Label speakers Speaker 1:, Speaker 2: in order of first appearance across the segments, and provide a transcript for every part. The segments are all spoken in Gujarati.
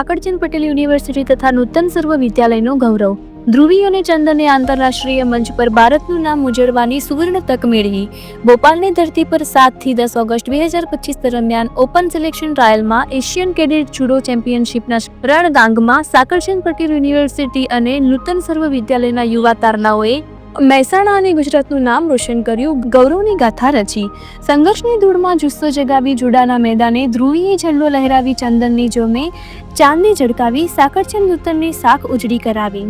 Speaker 1: સાકરચંદ પટેલ યુનિવર્સિટી તથા નૂતન સર્વ વિદ્યાલયનો ગૌરવ. ધ્રુવી અને ચંદને આંતરરાષ્ટ્રીય મંચ પર ભારતનું નામ ઉજળવાની સુવર્ણ તક મેળવી. ભોપાલની ધરતી પર સાતથી દસ ઓગસ્ટ બે હજાર પચીસ દરમિયાન ઓપન સિલેક્શન ટ્રાયલમાં એશિયન કેડેટ જુડો ચેમ્પિયનશિપના રણગાંગમાં સાકરચંદ પટેલ યુનિવર્સિટી અને નૂતન સર્વ વિદ્યાલયના યુવા તારલાઓએ મહેસાણા અને ગુજરાતનું નામ રોશન કર્યું ગૌરવની ગાથા રચી. સંઘર્ષની ધૂળમાં જુસ્સો જગાવી જુડાના મેદાને ધ્રુવીએ ઝંડો લહેરાવી ચંદનની જોમે ચાંદને ઝડકાવી સાકરચંદ નૂતનની શાખ ઉજળી કરાવી.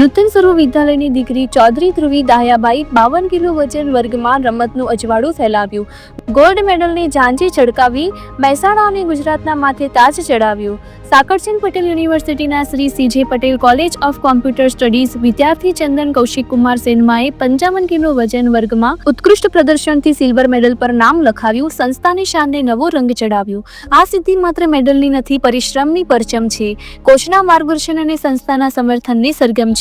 Speaker 1: નૂતન સર્વ વિદ્યાલયની દીકરી ચૌધરી ધ્રુવી દાયાબાઈ બાવન કિલો વજન વર્ગમાં રમતનું અજવાળું ફેલાવ્યું. ગોલ્ડ મેડલની ઝાંઝી છડકાવી મહેસાણા અને ગુજરાતના માથે તાજ ચડાવ્યું. સાકરચંદ પટેલ યુનિવર્સિટીના Shri CJ Patel college of computer studies વિદ્યાર્થી ચંદન કૌશિક કુમાર સેનમાએ પંચાવન કિલો વજન વર્ગમાં ઉત્કૃષ્ટ પ્રદર્શનથી સિલ્વર મેડલ પર નામ લખાવ્યું, સંસ્થાની શાનને નવો રંગ ચડાવ્યો. આ સિદ્ધિ માત્ર મેડલની નથી, પરિશ્રમની પરચમ છે. કોચના માર્ગદર્શન અને સંસ્થાના સમર્થનની સરગમ છે.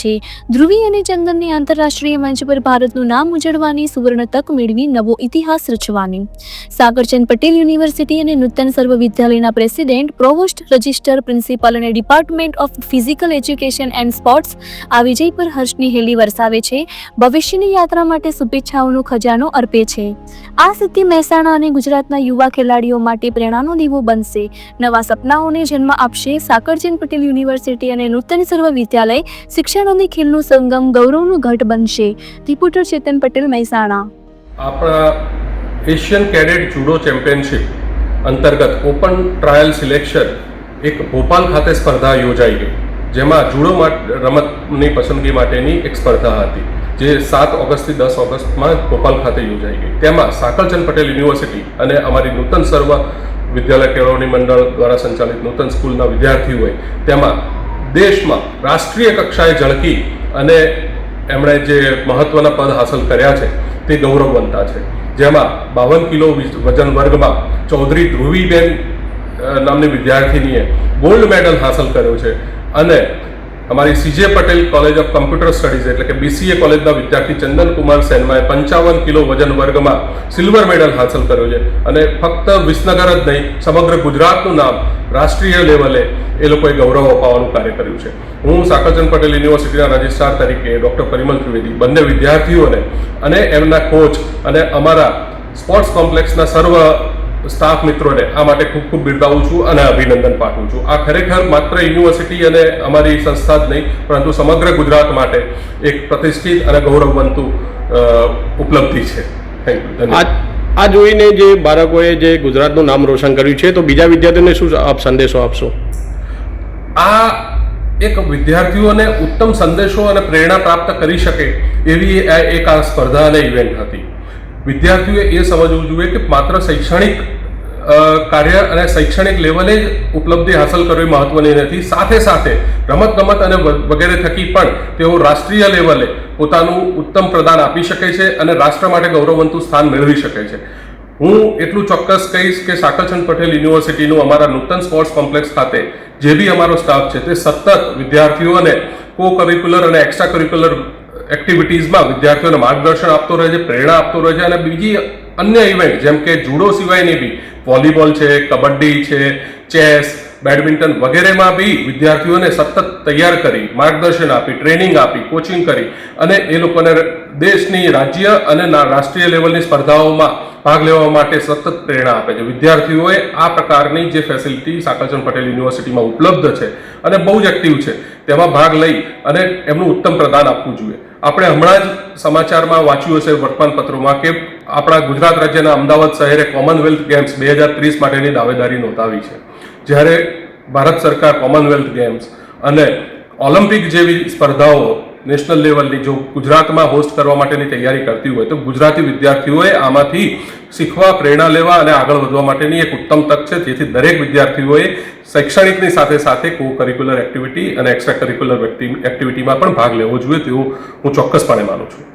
Speaker 1: ધ્રુવી અને ચંદનની આંતરરાષ્ટ્રીય મંચ પર ભારતનું નામ ઉજળવાની સુવર્ણ તક મેળવી નવો ઇતિહાસ રચવાની. સાગરચંદ પટેલ યુનિવર્સિટી અને નૂતન સર્વ વિદ્યાલયના પ્રેસિડેન્ટ, પ્રોવોસ્ટ રજિસ્ટર પ્રિન્સિપાલ અને department of physical education and sports આ વિજય પર હર્ષની હેલી વરસાવે છે. ભવિષ્યની યાત્રા માટે શુભેચ્છાઓનો ખજાનો અર્પે છે. આ સિદ્ધિ મહેસાણા અને ગુજરાતના યુવા ખેલાડીઓ માટે પ્રેરણાનો દીવો બનશે. નવા સપનાઓને જન્મ આપશે સાકરચંદ પટેલ યુનિવર્સિટી અને નૂતન સર્વ વિદ્યાલય શિક્ષણ અને ખેલનું સંગમ ગૌરવનું ઘટ બનશે. રિપોર્ટર ચેતન પટેલ, મહેસાણા.
Speaker 2: આપણા એશિયન કેડેટ જુડો ચેમ્પિયનશિપ અંતર્ગત ઓપન ટ્રાયલ સિલેક્શન એક ભોપાલ ખાતે સ્પર્ધા યોજાઈ ગઈ. જેમાં જુડો રમતની પસંદગી માટેની એક સ્પર્ધા હતી, જે સાત ઓગસ્ટથી દસ ઓગસ્ટમાં ભોપાલ ખાતે યોજાઈ ગઈ. તેમાં સાકરચંદ પટેલ યુનિવર્સિટી અને અમારી નૂતન સર્વ વિદ્યાલય કેળવણી મંડળ દ્વારા સંચાલિત નૂતન સ્કૂલના વિદ્યાર્થીઓએ તેમાં દેશમાં રાષ્ટ્રીય કક્ષાએ ઝળકી અને એમણે જે મહત્વના પદ હાંસલ કર્યા છે, તે ગૌરવવંતા છે. જેમાં બાવન કિલો વજન વર્ગમાં ચૌધરી ધ્રુવીબેન નામની વિદ્યાર્થીનીએ ગોલ્ડ મેડલ હાંસલ કર્યો છે અને અમારી CJ Patel college of computer studies એટલે કે બીસીએ કોલેજના વિદ્યાર્થી ચંદન કુમાર સેનમાએ પંચાવન કિલો વજન વર્ગમાં સિલ્વર મેડલ હાંસલ કર્યો છે. અને ફક્ત વિસનગર જ નહીં, સમગ્ર ગુજરાતનું નામ રાષ્ટ્રીય લેવલે એ લોકોએ ગૌરવ અપાવવાનું કાર્ય કર્યું છે. હું સાકરચંદ પટેલ યુનિવર્સિટીના રજિસ્ટ્રાર તરીકે ડૉક્ટર પરિમલ ત્રિવેદી, બંને વિદ્યાર્થીઓને અને એમના કોચ અને અમારા સ્પોર્ટ્સ કોમ્પ્લેક્સના સર્વ સ્ટાફ મિત્રોને આ માટે ખૂબ ખૂબ બિરદાવું છું અને અભિનંદન પાઠવું છું. આ ખરેખર માત્ર યુનિવર્સિટી અને અમારી સંસ્થા જ નહીં પરંતુ સમગ્ર ગુજરાત માટે એક પ્રતિષ્ઠિત અને ગૌરવવંતું ઉપલબ્ધિ છે. થેન્ક યુ
Speaker 3: આ
Speaker 2: ધન્યવાદ.
Speaker 3: આ જોઈને જે બાળકોએ જે ગુજરાતનું નામ રોશન કર્યું છે તો બીજા વિદ્યાર્થીઓને શું આપ સંદેશો આપશો?
Speaker 2: આ એક વિદ્યાર્થીઓને ઉત્તમ સંદેશો અને પ્રેરણા પ્રાપ્ત કરી શકે એવી એક આ સ્પર્ધા અને ઇવેન્ટ હતી. વિદ્યાર્થીઓએ એ સમજવું જોઈએ કે માત્ર શૈક્ષણિક કાર્ય અને શૈક્ષણિક લેવલે જ ઉપલબ્ધિ હાંસલ કરવી મહત્વની નથી. સાથે સાથે રમતગમત અને વગેરે થકી પણ તેઓ રાષ્ટ્રીય લેવલે પોતાનું ઉત્તમ પ્રદાન આપી શકે છે અને રાષ્ટ્ર માટે ગૌરવવંતું સ્થાન મેળવી શકે છે. હું એટલું ચોક્કસ કહીશ કે સાકરચંદ પટેલ યુનિવર્સિટીનું અમારા નૂતન સ્પોર્ટ્સ કોમ્પ્લેક્સ ખાતે જે બી અમારો સ્ટાફ છે તે સતત વિદ્યાર્થીઓને કો કરિક્યુલર અને એક્સ્ટ્રા કરિક્યુલર એક્ટિવિટીઝમાં વિદ્યાર્થીઓને માર્ગદર્શન આપતો રહે છે, પ્રેરણા આપતો રહે છે અને બીજી અન્ય ઇવેન્ટ જેમ કે જુડો સિવાયની બી વોલીબોલ છે, કબડ્ડી છે, ચેસ બેડમિન્ટન વગેરેમાં બી વિદ્યાર્થીઓને સતત તૈયાર કરી, માર્ગદર્શન આપી ટ્રેનિંગ આપી કોચિંગ કરી અને એ લોકોને દેશની રાજ્ય અને રાષ્ટ્રીય લેવલની સ્પર્ધાઓમાં ભાગ લેવા માટે સતત પ્રેરણા આપે છે. વિદ્યાર્થીઓએ આ પ્રકારની જે ફેસિલિટી સાકરચંદ પટેલ યુનિવર્સિટીમાં ઉપલબ્ધ છે અને બહુ જ એક્ટિવ છે, તેમાં ભાગ લઈ અને એમનું ઉત્તમ પ્રદાન આપવું જોઈએ. આપણે હમણાં જ સમાચારમાં વાંચ્યું હશે વર્તમાનપત્રોમાં કે આપણા ગુજરાત રાજ્યના અમદાવાદ શહેરે કોમનવેલ્થ ગેમ્સ બે હજાર ત્રીસ માટેની દાવેદારી નોંધાવી છે. જ્યારે ભારત સરકાર કોમનવેલ્થ ગેમ્સ અને ઓલિમ્પિક જેવી સ્પર્ધાઓ નેશનલ લેવલની જો ગુજરાતમાં હોસ્ટ કરવા માટેની તૈયારી કરતી હોય તો ગુજરાતી વિદ્યાર્થીઓએ આમાંથી શીખવા, પ્રેરણા લેવા અને આગળ વધવા માટેની એક ઉત્તમ તક છે. જેથી દરેક વિદ્યાર્થીઓએ શૈક્ષણિકની સાથે સાથે કો કરિક્યુલર એક્ટિવિટી અને એક્સ્ટ્રા કરિક્યુલર એક્ટિવિટીમાં પણ ભાગ લેવો જોઈએ તેવું હું ચોક્કસપણે માનું છું.